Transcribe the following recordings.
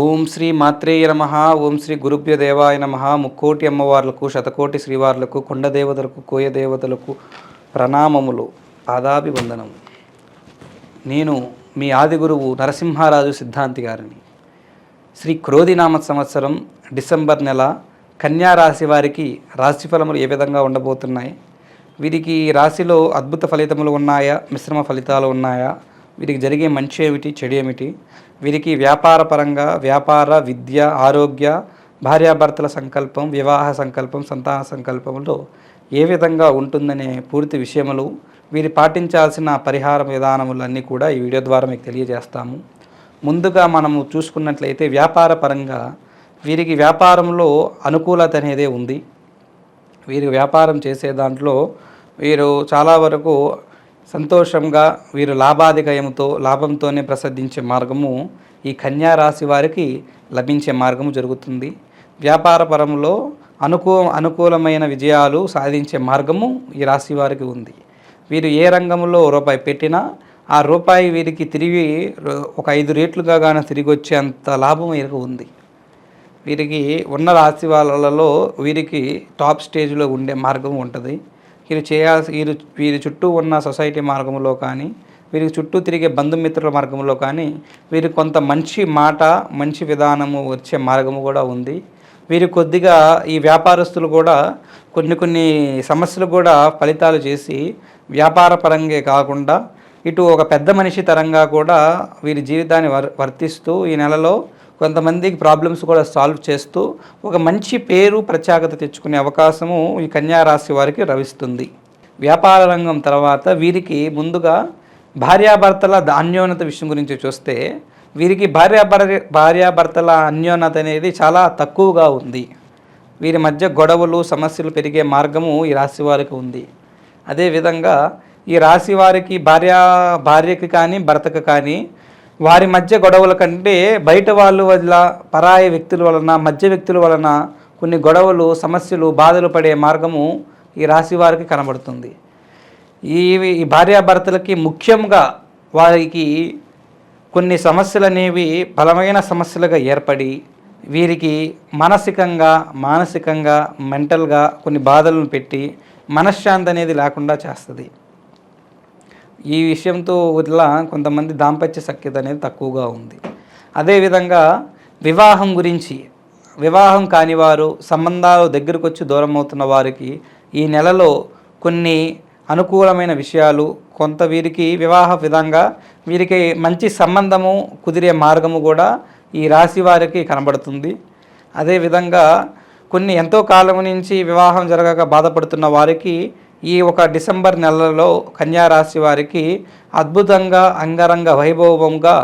ఓం శ్రీ మాత్రేయ నమ. ఓం శ్రీ గురుభ్య దేవాయ నమ. ముక్కోటి అమ్మవార్లకు శతకోటి శ్రీవార్లకు కొండ దేవతలకు కోయ దేవతలకు ప్రణామములు. పాదాభివందనము నేను మీ ఆది గురువు నరసింహారాజు సిద్ధాంతి గారిని. శ్రీ క్రోధినామ సంవత్సరం డిసెంబర్ నెల కన్యా రాశి వారికి రాశి ఫలములు ఏ విధంగా ఉండబోతున్నాయి? వీరికి రాశిలో అద్భుత ఫలితములు ఉన్నాయా? మిశ్రమ ఫలితాలు ఉన్నాయా? వీరికి జరిగే మంచి ఏమిటి చెడు ఏమిటి? వీరికి వ్యాపార పరంగా వ్యాపార విద్య ఆరోగ్య భార్యాభర్తల సంకల్పం వివాహ సంకల్పం సంతాన సంకల్పంలో ఏ విధంగా ఉంటుందనే పూర్తి విషయములు వీరు పాటించాల్సిన పరిహార విధానములన్నీ కూడా ఈ వీడియో ద్వారా మీకు తెలియజేస్తాము. ముందుగా మనము చూసుకున్నట్లయితే వ్యాపార పరంగా వీరికి వ్యాపారంలో అనుకూలత అనేదే ఉంది. వీరు వ్యాపారం చేసే దాంట్లో వీరు చాలా వరకు సంతోషంగా వీరు లాభాధికయంతో లాభంతోనే ప్రసిద్ధించే మార్గము ఈ కన్యా రాశి వారికి లభించే మార్గము జరుగుతుంది. వ్యాపార పరంలో అనుకూ అనుకూలమైన విజయాలు సాధించే మార్గము ఈ రాశి వారికి ఉంది. వీరు ఏ రంగంలో రూపాయి పెట్టినా ఆ రూపాయి వీరికి తిరిగి ఒక ఐదు రేట్లుగా కానీ తిరిగి వచ్చేంత లాభం వీరికి ఉంది. వీరికి ఉన్న రాశి వాళ్ళలో వీరికి టాప్ స్టేజ్లో ఉండే మార్గం ఉంటుంది. వీరు చేయాల్సి వీరు వీరి చుట్టూ ఉన్న సొసైటీ మార్గంలో కానీ వీరి చుట్టూ తిరిగే బంధుమిత్రుల మార్గంలో కానీ వీరు కొంత మంచి మాట మంచి విధానము వచ్చే మార్గము కూడా ఉంది. వీరు కొద్దిగా ఈ వ్యాపారస్తులు కూడా కొన్ని కొన్ని సమస్యలు కూడా ఫలితాలు చేసి వ్యాపార పరంగా కాకుండా ఇటు ఒక పెద్ద మనిషి తరంగా కూడా వీరి జీవితాన్ని వర్ వర్తిస్తూ ఈ నెలలో కొంతమందికి ప్రాబ్లమ్స్ కూడా సాల్వ్ చేస్తూ ఒక మంచి పేరు ప్రత్యేకత తెచ్చుకునే అవకాశము ఈ కన్యా రాశి వారికి లభిస్తుంది. వ్యాపార రంగం తర్వాత వీరికి ముందుగా భార్యాభర్తల అన్యోన్యత విషయం గురించి చూస్తే వీరికి భార్యాభర్ భార్యాభర్తల అన్యోన్యత అనేది చాలా తక్కువగా ఉంది. వీరి మధ్య గొడవలు సమస్యలు పెరిగే మార్గము ఈ రాశి వారికి ఉంది. అదేవిధంగా ఈ రాశి వారికి భార్య భార్యకి కానీ భర్తకు కానీ వారి మధ్య గొడవల కంటే బయట వాళ్ళు వల్ల పరాయి వ్యక్తుల వలన మధ్య వ్యక్తుల వలన కొన్ని గొడవలు సమస్యలు బాధలు పడే మార్గము ఈ రాశి వారికి కనబడుతుంది. ఈ ఈ భార్యాభర్తలకి ముఖ్యంగా వారికి కొన్ని సమస్యలు అనేవి బలమైన సమస్యలుగా ఏర్పడి వీరికి మానసికంగా మానసికంగా మెంటల్గా కొన్ని బాధలను పెట్టి మనశ్శాంతి అనేది లేకుండా చేస్తుంది. ఈ విషయంతో వల్ల కొంతమంది దాంపత్య సఖ్యత అనేది తక్కువగా ఉంది. అదేవిధంగా వివాహం గురించి వివాహం కాని వారు సంబంధాలు దగ్గరకు వచ్చి దూరం అవుతున్న వారికి ఈ నెలలో కొన్ని అనుకూలమైన విషయాలు కొంత వీరికి వివాహ విధంగా వీరికి మంచి సంబంధము కుదిరే మార్గము కూడా ఈ రాశి వారికి కనబడుతుంది. అదేవిధంగా కొన్ని ఎంతో కాలం నుంచి వివాహం జరగక బాధపడుతున్న వారికి ఈ ఒక డిసెంబర్ నెలలో కన్యా రాశి వారికి అద్భుతంగా అంగరంగ వైభవంగా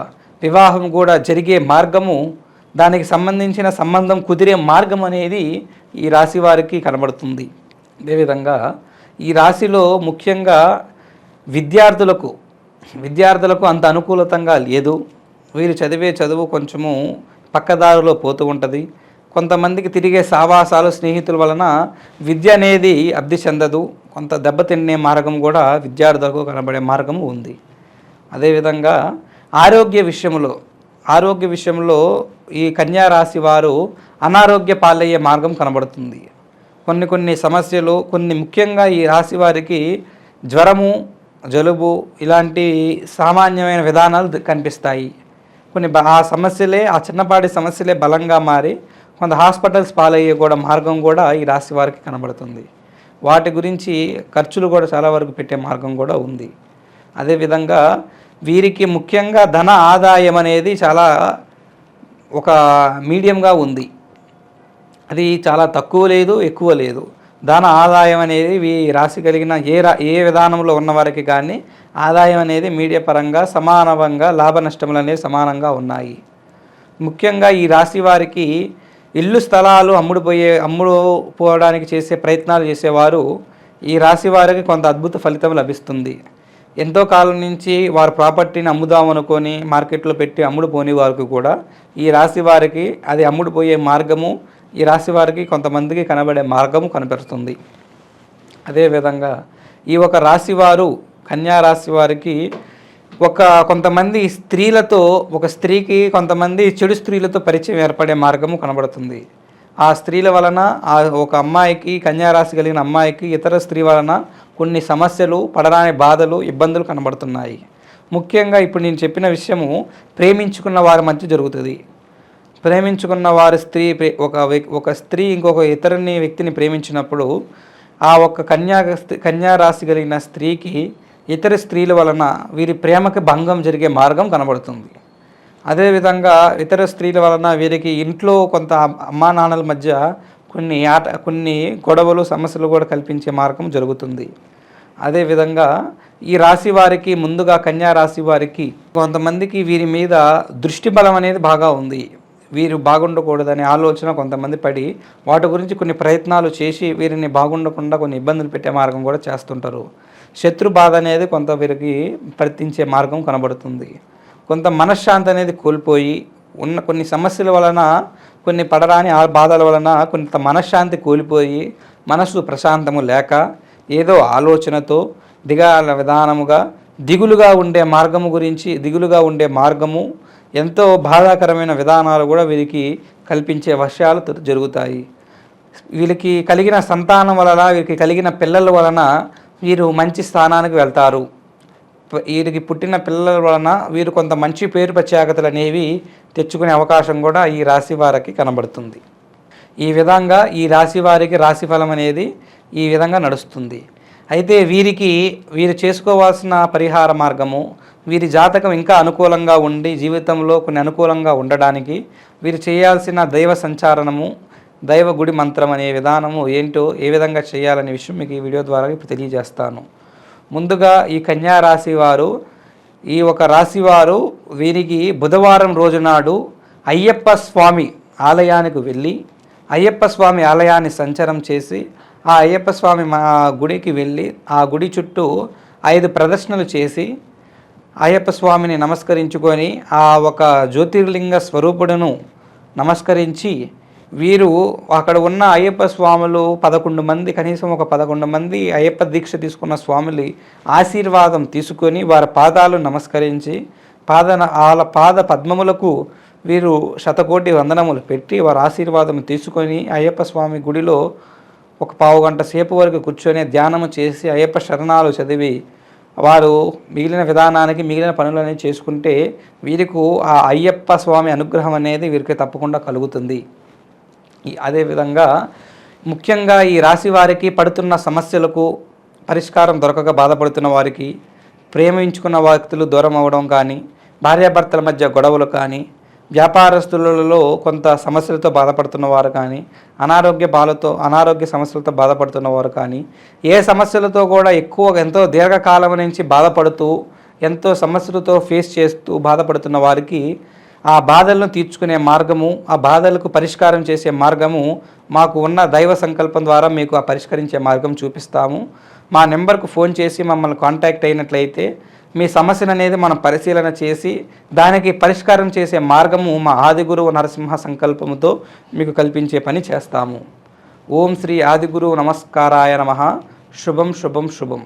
వివాహం కూడా జరిగే మార్గము దానికి సంబంధించిన సంబంధం కుదిరే మార్గం అనేది ఈ రాశి వారికి కనబడుతుంది. అదేవిధంగా ఈ రాశిలో ముఖ్యంగా విద్యార్థులకు విద్యార్థులకు అంత అనుకూలతంగా లేదు. వీరు చదివే చదువు కొంచెము పక్కదారిలో పోతూ ఉంటుంది. కొంతమందికి తిరిగే సావాసాలు స్నేహితుల వలన విద్య అనేది అభివృద్ధి చెందదు. కొంత దెబ్బతిన్నే మార్గం కూడా విద్యార్థులకు కనబడే మార్గం ఉంది. అదేవిధంగా ఆరోగ్య విషయంలో ఆరోగ్య విషయంలో ఈ కన్యా రాశి వారు అనారోగ్య పాలయ్యే మార్గం కనబడుతుంది. కొన్ని కొన్ని సమస్యలు కొన్ని ముఖ్యంగా ఈ రాశి వారికి జ్వరము జలుబు ఇలాంటి సామాన్యమైన విధానాలు కనిపిస్తాయి. కొన్ని బ- ఆ సమస్యలే ఆ చిన్నపాటి సమస్యలే బలంగా మారి కొంత హాస్పిటల్స్ పాలయ్యే కూడా మార్గం కూడా ఈ రాశి వారికి కనబడుతుంది. వాటి గురించి ఖర్చులు కూడా చాలా వరకు పెట్టే మార్గం కూడా ఉంది. అదేవిధంగా వీరికి ముఖ్యంగా ధన ఆదాయం అనేది చాలా ఒక మీడియంగా ఉంది. అది చాలా తక్కువ లేదు ఎక్కువ లేదు. ధన ఆదాయం అనేది ఈ రాశి కలిగిన ఏ రా ఏ విధానంలో ఉన్నవారికి కానీ ఆదాయం అనేది మీడియా పరంగా సమానంగా లాభ నష్టములు అనేవి సమానంగా ఉన్నాయి. ముఖ్యంగా ఈ రాశి వారికి ఇల్లు స్థలాలు అమ్ముడుపోయే అమ్ముడు పోవడానికి చేసే ప్రయత్నాలు చేసేవారు ఈ రాశి వారికి కొంత అద్భుత ఫలితం లభిస్తుంది. ఎంతో కాలం నుంచి వారు ప్రాపర్టీని అమ్ముదాం అనుకొని మార్కెట్లో పెట్టి అమ్ముడు పోని వారికి కూడా ఈ రాశి వారికి అది అమ్ముడుపోయే మార్గము ఈ రాశి వారికి కొంతమందికి కనబడే మార్గము కనపడుతుంది అదేవిధంగా ఈ ఒక రాశి వారు కన్యా రాశి వారికి ఒక కొంతమంది స్త్రీలతో ఒక స్త్రీకి కొంతమంది చెడు స్త్రీలతో పరిచయం ఏర్పడే మార్గము కనబడుతుంది. ఆ స్త్రీల వలన ఆ ఒక అమ్మాయికి కన్యారాశి కలిగిన అమ్మాయికి ఇతర స్త్రీ వలన కొన్ని సమస్యలు పడరాని బాధలు ఇబ్బందులు కనబడుతున్నాయి. ముఖ్యంగా ఇప్పుడు నేను చెప్పిన విషయము ప్రేమించుకున్న వారి మధ్య జరుగుతుంది. ప్రేమించుకున్న వారి స్త్రీ ఒక ఒక స్త్రీ ఇంకొక ఇతరుని వ్యక్తిని ప్రేమించినప్పుడు ఆ ఒక్క కన్యా కన్యా రాశి కలిగిన స్త్రీకి ఇతర స్త్రీల వలన వీరి ప్రేమకి భంగం జరిగే మార్గం కనబడుతుంది. అదేవిధంగా ఇతర స్త్రీల వలన వీరికి ఇంట్లో కొంత అమ్మా నాన్నల మధ్య కొన్ని ఆట కొన్ని గొడవలు సమస్యలు కూడా కల్పించే మార్గం జరుగుతుంది. అదేవిధంగా ఈ రాశి వారికి ముందుగా కన్యా రాశి వారికి కొంతమందికి వీరి మీద దృష్టి బలం అనేది బాగా ఉంది. వీరు బాగుండకూడదనే ఆలోచన కొంతమంది పడి వాటి గురించి కొన్ని ప్రయత్నాలు చేసి వీరిని బాగుండకుండా కొన్ని ఇబ్బందులు పెట్టే మార్గం కూడా చేస్తుంటారు. శత్రు బాధ అనేది కొంత వీరికి ప్రవర్తించే మార్గం కనబడుతుంది. కొంత మనశ్శాంతి అనేది కోల్పోయి ఉన్న కొన్ని సమస్యల వలన కొన్ని పడరాని ఆ బాధల వలన కొంత మనశ్శాంతి కోల్పోయి మనసు ప్రశాంతము లేక ఏదో ఆలోచనతో దిగాల విధానముగా దిగులుగా ఉండే మార్గము గురించి దిగులుగా ఉండే మార్గము ఎంతో బాధాకరమైన విధానాలు కూడా వీరికి కల్పించే వర్షాలు జరుగుతాయి. వీళ్ళకి కలిగిన సంతానం వలన వీరికి కలిగిన పిల్లల వలన వీరు మంచి స్థానానికి వెళ్తారు. వీరికి పుట్టిన పిల్లల వలన వీరు కొంత మంచి పేరు ప్రత్యేకతలు అనేవి తెచ్చుకునే అవకాశం కూడా ఈ రాశి వారికి కనబడుతుంది. ఈ విధంగా ఈ రాశి వారికి రాశిఫలం అనేది ఈ విధంగా నడుస్తుంది. అయితే వీరికి వీరు చేసుకోవాల్సిన పరిహార మార్గము వీరి జాతకం ఇంకా అనుకూలంగా ఉండి జీవితంలో కొన్ని అనుకూలంగా ఉండడానికి వీరు చేయాల్సిన దైవ సంచారణము దైవ గుడి మంత్రం అనే విధానము ఏంటో ఏ విధంగా చేయాలనే విషయం మీకు ఈ వీడియో ద్వారా ఇప్పుడు తెలియజేస్తాను. ముందుగా ఈ కన్యా రాశి వారు ఈ ఒక రాశి వారు వీరికి బుధవారం రోజునాడు అయ్యప్ప స్వామి ఆలయానికి వెళ్ళి అయ్యప్ప స్వామి ఆలయాన్ని సంచారం చేసి ఆ అయ్యప్ప స్వామి మా గుడికి వెళ్ళి ఆ గుడి చుట్టూ ఐదు ప్రదర్శనలు చేసి అయ్యప్ప స్వామిని నమస్కరించుకొని ఆ ఒక జ్యోతిర్లింగ స్వరూపుడును నమస్కరించి వీరు అక్కడ ఉన్న అయ్యప్ప స్వాములు పదకొండు మంది కనీసం ఒక పదకొండు మంది అయ్యప్ప దీక్ష తీసుకున్న స్వాములు ఆశీర్వాదం తీసుకొని వారి పాదాలు నమస్కరించి పాద వాళ్ళ పాద పద్మములకు వీరు శతకోటి వందనములు పెట్టి వారి ఆశీర్వాదం తీసుకొని అయ్యప్ప స్వామి గుడిలో ఒక పావు గంట సేపు వరకు కూర్చొని ధ్యానము చేసి అయ్యప్ప శరణాలు చదివి వారు మిగిలిన విధానానికి మిగిలిన పనులు అనేవి చేసుకుంటే వీరికి ఆ అయ్యప్ప స్వామి అనుగ్రహం అనేది వీరికి తప్పకుండా కలుగుతుంది. అదేవిధంగా ముఖ్యంగా ఈ రాశి వారికి పడుతున్న సమస్యలకు పరిష్కారం దొరకక బాధపడుతున్న వారికి ప్రేమించుకున్న వ్యక్తులు దూరం అవ్వడం కానీ భార్యాభర్తల మధ్య గొడవలు కానీ వ్యాపారస్తులలో కొంత సమస్యలతో బాధపడుతున్న వారు కానీ అనారోగ్య బాలతో అనారోగ్య సమస్యలతో బాధపడుతున్న వారు కానీ ఏ సమస్యలతో కూడా ఎక్కువ ఎంతో దీర్ఘకాలం నుంచి బాధపడుతూ ఎంతో సమస్యలతో ఫేస్ చేస్తూ బాధపడుతున్న వారికి ఆ బాధలను తీర్చుకునే మార్గము ఆ బాధలకు పరిష్కారం చేసే మార్గము మాకు ఉన్న దైవ సంకల్పం ద్వారా మీకు ఆ పరిష్కరించే మార్గం చూపిస్తాము. మా నెంబర్కు ఫోన్ చేసి మమ్మల్ని కాంటాక్ట్ అయినట్లయితే మీ సమస్యను అనేది మనం పరిశీలన చేసి దానికి పరిష్కారం చేసే మార్గము మా ఆదిగురువు నరసింహ సంకల్పముతో మీకు కల్పించే పని చేస్తాము. ఓం శ్రీ ఆదిగురువు నమస్కారాయ నమ. శుభం శుభం శుభం.